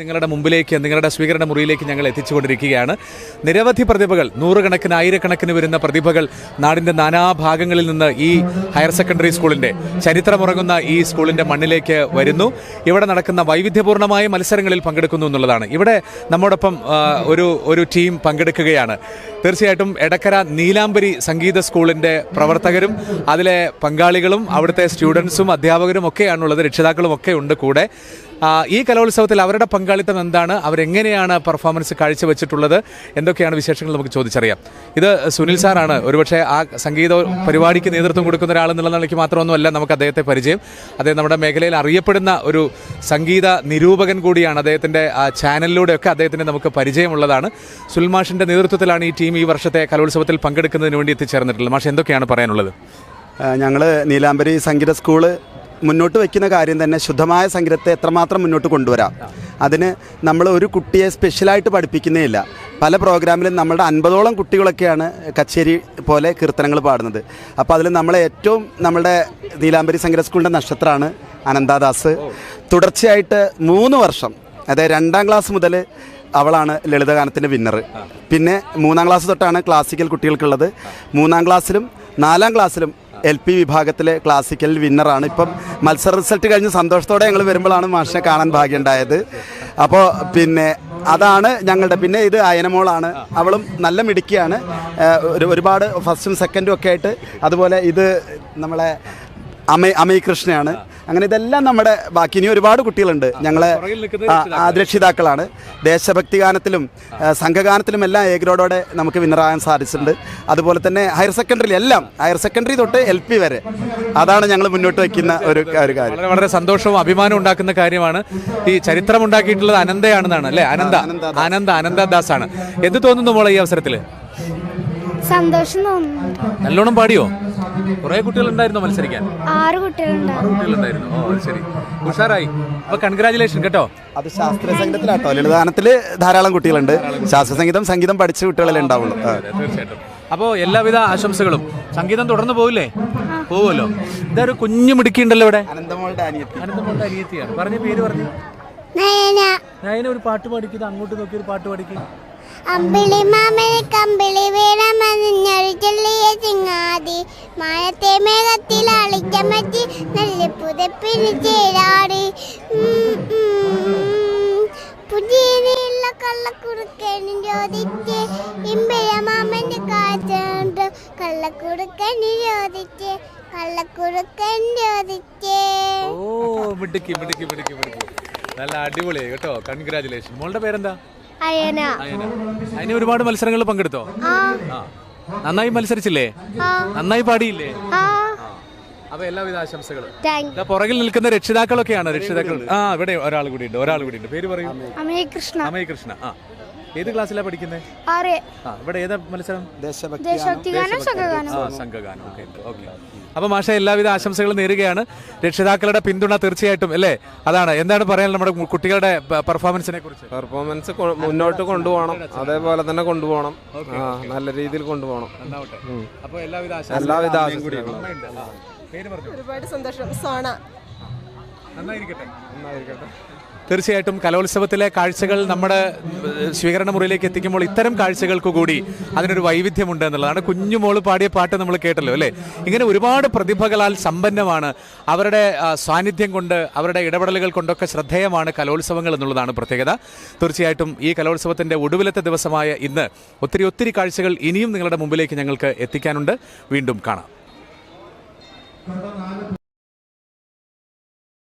നിങ്ങളുടെ മുമ്പിലേക്ക് നിങ്ങളുടെ സ്വീകരണ മുറിയിലേക്ക് ഞങ്ങൾ എത്തിച്ചുകൊണ്ടിരിക്കുകയാണ്. നിരവധി പ്രതിഭകൾ നൂറുകണക്കിന് ആയിരക്കണക്കിന് വരുന്ന പ്രതിഭകൾ നാടിന്റെ നാനാഭാഗങ്ങളിൽ നിന്ന് ഈ ഹയർ സെക്കൻഡറി സ്കൂളിന്റെ ചരിത്രമുറങ്ങുന്ന ഈ സ്കൂളിന്റെ മണ്ണിലേക്ക് വരുന്നു. ഇവിടെ നടക്കുന്ന വൈവിധ്യപൂർണമായ മത്സരങ്ങളിൽ പങ്കെടുക്കുന്നു എന്നുള്ളതാണ്. ഇവിടെ നമ്മോടൊപ്പം ഒരു ഒരു ടീം പങ്കെടുക്കുകയാണ്. തീർച്ചയായിട്ടും എടക്കര നീലാംബരി സംഗീത സ്കൂളിന്റെ പ്രവർത്തകരും അതിലെ പങ്കാളികളും അവിടുത്തെ സ്റ്റുഡൻസും അധ്യാപകരും ഒക്കെയാണുള്ളത് രക്ഷിതാക്കളും ഒക്കെ ഉണ്ട് കൂടെ. ഈ കലോത്സവത്തിൽ അവരുടെ പങ്കാളിത്തം എന്താണ്? അവരെങ്ങനെയാണ് പെർഫോമൻസ് കാഴ്ചവെച്ചിട്ടുള്ളത്? എന്തൊക്കെയാണ് വിശേഷങ്ങൾ നമുക്ക് ചോദിച്ചറിയാം. ഇത് സുനിൽ സാറാണ്. ഒരുപക്ഷെ ആ സംഗീത പരിപാടിക്ക് നേതൃത്വം കൊടുക്കുന്ന ഒരാളെന്നുള്ള നിലയ്ക്ക് മാത്രമൊന്നുമല്ല നമുക്ക് അദ്ദേഹത്തെ പരിചയം. അദ്ദേഹം നമ്മുടെ മേഖലയിൽ അറിയപ്പെടുന്ന ഒരു സംഗീത നിരൂപകൻ കൂടിയാണ് അദ്ദേഹത്തിന്റെ ചാനലിലൂടെയൊക്കെ അദ്ദേഹത്തിന് നമുക്ക് പരിചയമുള്ളതാണ്. സുൽമാഷിന്റെ നേതൃത്വത്തിലാണ് ഈ ടീം ഈ വർഷത്തെ കലോത്സവത്തിൽ പങ്കെടുക്കുന്നതിന് വേണ്ടി എത്തിച്ചേർന്നിട്ടുള്ളത്. മാഷ് എന്തൊക്കെയാണ് പറയാനുള്ളത്? ഞങ്ങൾ നീലാംബരി സംഗീത സ്കൂൾ മുന്നോട്ട് വയ്ക്കുന്ന കാര്യം തന്നെ ശുദ്ധമായ സംഗീതത്തെ എത്രമാത്രം മുന്നോട്ട് കൊണ്ടുവരാം. അതിന് നമ്മൾ ഒരു കുട്ടിയെ സ്പെഷ്യലായിട്ട് പഠിപ്പിക്കുന്നേ ഇല്ല പല പ്രോഗ്രാമിലും നമ്മളുടെ അൻപതോളം കുട്ടികളൊക്കെയാണ് കച്ചേരി പോലെ കീർത്തനങ്ങൾ പാടുന്നത്. അപ്പോൾ അതിൽ നമ്മളെ ഏറ്റവും നമ്മുടെ നീലാംബരി സംഗീത സ്കൂളിന്റെ നക്ഷത്രമാണ് അനന്താദാസ്. തുടർച്ചയായിട്ട് മൂന്ന് വർഷം അതായത് രണ്ടാം ക്ലാസ് മുതൽ അവളാണ് ലളിതഗാനത്തിന്റെ വിന്നർ പിന്നെ മൂന്നാം ക്ലാസ് തൊട്ടാണ് ക്ലാസിക്കൽ കുട്ടികൾക്കുള്ളത്. മൂന്നാം ക്ലാസ്സിലും നാലാം ക്ലാസ്സിലും എൽ പി വിഭാഗത്തിലെ ക്ലാസിക്കൽ വിന്നറാണ് ഇപ്പം മത്സര റിസൾട്ട് കഴിഞ്ഞ് സന്തോഷത്തോടെ ഞങ്ങൾ വരുമ്പോഴാണ് മാഷിനെ കാണാൻ ഭാഗ്യമുണ്ടായത് അപ്പോൾ പിന്നെ അതാണ് ഞങ്ങളുടെ പിന്നെ ഇത് അയനമോളാണ്. അവളും നല്ല മിടുക്കിയാണ്. ഒരുപാട് ഫസ്റ്റും സെക്കൻഡും ഒക്കെ ആയിട്ട് അതുപോലെ ഇത് നമ്മളെ അമയ് അമയ് കൃഷ്ണയാണ്. അങ്ങനെ ഇതെല്ലാം നമ്മുടെ ബാക്കി ഇനി ഒരുപാട് കുട്ടികളുണ്ട്. ഞങ്ങളെ രക്ഷിതാക്കളാണ്. ദേശഭക്തി ഗാനത്തിലും സംഘഗാനത്തിലും എല്ലാം ഏകരോടോടെ നമുക്ക് വിന്നറാകാൻ സാധിച്ചിട്ടുണ്ട്. അതുപോലെ തന്നെ ഹയർ സെക്കൻഡറി എല്ലാം ഹയർ സെക്കൻഡറി തൊട്ട് എൽ പി വരെ അതാണ് ഞങ്ങൾ മുന്നോട്ട് വയ്ക്കുന്ന ഒരു ഒരു കാര്യം. വളരെ സന്തോഷവും അഭിമാനവും ഉണ്ടാക്കുന്ന കാര്യമാണ് ഈ ചരിത്രം ഉണ്ടാക്കിയിട്ടുള്ളത് അനന്തയാണെന്നാണ് അല്ലേ? അനന്ത. അനന്ത അനന്തദാസ് ആണ് എന്ത് തോന്നുന്നു മോളെ ഈ അവസരത്തിൽ സന്തോഷം തോന്നുന്നു. നല്ലോണം പാടിയോ? കുറെ കുട്ടികളുണ്ടായിരുന്നോ മത്സരിക്കാൻ? ആറ് കുട്ടികളുണ്ടായിരുന്നു. ഓ അത് ശരി. ഉഷാറായി. അപ്പൊ കൺഗ്രാചുലേഷൻ കേട്ടോ. അത് ശാസ്ത്രീയ സംഗീതത്തിലാട്ടോ. ലളിതാനത്തിൽ ധാരാളം കുട്ടികളുണ്ട്. ശാസ്ത്രീയ സംഗീതം സംഗീതം പഠിച്ച കുട്ടികളെ ഉണ്ടാവുള്ളൂ. തീർച്ചയായിട്ടും. അപ്പോ എല്ലാവിധ ആശംസകളും. സംഗീതം തുടർന്ന് പോവില്ലേ? പോവുമല്ലോ. ഇതൊരു കുഞ്ഞു മിടുക്കിയുണ്ടല്ലോ ഇവിടെ. അനന്തമോളുടെ അനിയത്തി. അനന്തമോളുടെ അനിയത്തിയാണ്. പറഞ്ഞ പേര് പറഞ്ഞു. നയന. ഒരു പാട്ട് പഠിക്കുന്നത് അങ്ങോട്ട് നോക്കി ഒരു പാട്ട് പാടിക്കും. അമ്പിളി മാമന് കമ്പിളി ചൊല്ലിയ ചിങ്ങാതി. മാനത്തെ മേഘത്തിൽ അളിച്ചമറ്റി നല്ല പുതപ്പിന് ചേരാടി. പുതിയുള്ള കള്ളക്കുറുക്കനും ചോദിച്ച് ഇമ്പിള മാമന്റെ കാറ്റുണ്ട്. കള്ളക്കുറുക്കന് ചോദിച്ച് കള്ളക്കുറുക്കൻ ചോദിച്ചേ. ഓ മിടുക്കി മിടുക്കി മിടുക്കി മിടുക്കി. നല്ല അടിപൊളി കേട്ടോ. കൺഗ്രാചുലേഷൻ മോളുടെ പേരെന്താ? അയന. അതിന് ഒരുപാട് മത്സരങ്ങളിൽ പങ്കെടുത്തോ? ആ. നന്നായി മത്സരിച്ചില്ലേ? നന്നായി പാടിയില്ലേ? അപ്പൊ എല്ലാവിധ ആശംസകളും. താങ്ക് ഇതാ പുറകിൽ നിൽക്കുന്ന രക്ഷിതാക്കളൊക്കെയാണ് രക്ഷിതാക്കൾ. ആ ഇവിടെ ഒരാൾ കൂടി ഉണ്ട് ഒരാൾ കൂടി ഉണ്ട് പേര് പറയൂ. അമേ കൃഷ്ണ അമയ കൃഷ്ണ ആ. ഏത് ക്ലാസ്സിലാണ് പഠിക്കുന്നത് ആറ്. ആ ഇവിടെ ഏതാ മത്സരം? ദേശഭക്തി ഗാനം സംഘഗാനം. ആ സംഘഗാനം. ഓക്കെ ഓക്കെ അപ്പൊ മാഷ എല്ലാവിധ ആശംസകളും നേരുകയാണ്. രക്ഷിതാക്കളുടെ പിന്തുണ തീർച്ചയായിട്ടും അല്ലേ? അതാണ്. എന്താണ് പറയാൻ നമ്മുടെ കുട്ടികളുടെ പെർഫോമൻസിനെ കുറിച്ച്? പെർഫോമൻസ് മുന്നോട്ട് കൊണ്ടുപോകണം. അതേപോലെ തന്നെ കൊണ്ടുപോകണം. ആ നല്ല രീതിയിൽ കൊണ്ടുപോകണം. അപ്പൊ എല്ലാവിധ എല്ലാവിധ ആശംസകളും. അമ്മയുണ്ട്. ആ. പേര് പറഞ്ഞു? ഒരുപാട് സന്തോഷം. സോണ. നന്നായിരിക്കട്ടെ. നന്നായിരിക്കട്ടെ. തീർച്ചയായിട്ടും കലോത്സവത്തിലെ കാഴ്ചകൾ നമ്മുടെ സ്വീകരണ മുറിയിലേക്ക് എത്തിക്കുമ്പോൾ ഇത്തരം കാഴ്ചകൾക്ക് കൂടി അതിനൊരു വൈവിധ്യമുണ്ട് എന്നുള്ളതാണ്. കുഞ്ഞുമോൾ പാടിയ പാട്ട് നമ്മൾ കേട്ടല്ലോ അല്ലേ? ഇങ്ങനെ ഒരുപാട് പ്രതിഭകളാൽ സമ്പന്നമാണ്. അവരുടെ സാന്നിധ്യം കൊണ്ട് അവരുടെ ഇടപെടലുകൾ കൊണ്ടൊക്കെ ശ്രദ്ധേയമാണ് കലോത്സവങ്ങൾ എന്നുള്ളതാണ് പ്രത്യേകത. തീർച്ചയായിട്ടും ഈ കലോത്സവത്തിന്റെ ഒടുവിലത്തെ ദിവസമായ ഇന്ന് ഒത്തിരി ഒത്തിരി കാഴ്ചകൾ ഇനിയും നിങ്ങളുടെ മുമ്പിലേക്ക് ഞങ്ങൾക്ക് എത്തിക്കാനുണ്ട്. വീണ്ടും കാണാം.